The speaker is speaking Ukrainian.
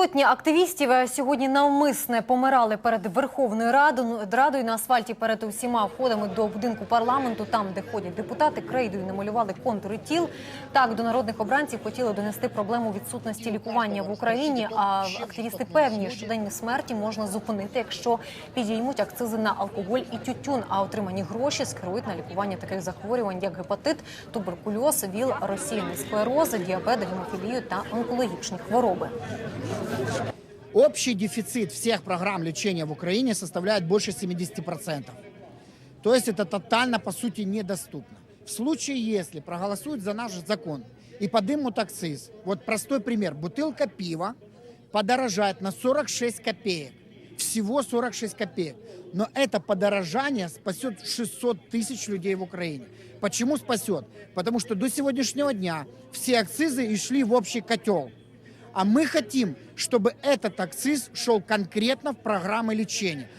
Сотні активістів е, сьогодні навмисне помирали перед Верховною Радою, Радою на асфальті перед усіма входами до будинку парламенту, там, де ходять депутати, крейдою намалювали контури тіл. Так до народних обранців хотіли донести проблему відсутності лікування в Україні. А активісти певні, що день смерті можна зупинити, якщо підіймуть акцизи на алкоголь і тютюн, а отримані гроші скерують на лікування таких захворювань, як гепатит, туберкульоз, ВІЛ, розсіяний склероз, діабет, гемофілію та онкологічні хвороби. Общий дефицит всех программ лечения в Украине составляет больше 70%. То есть это тотально, по сути, недоступно. В случае, если проголосуют за наш закон и подымут акциз, вот простой пример, бутылка пива подорожает на 46 копеек. Всего 46 копеек. Но это подорожание спасет 600 тысяч людей в Украине. Почему спасет? Потому что до сегодняшнего дня все акцизы и шли в общий котел. А мы хотим, чтобы этот акциз шел конкретно в программы лечения.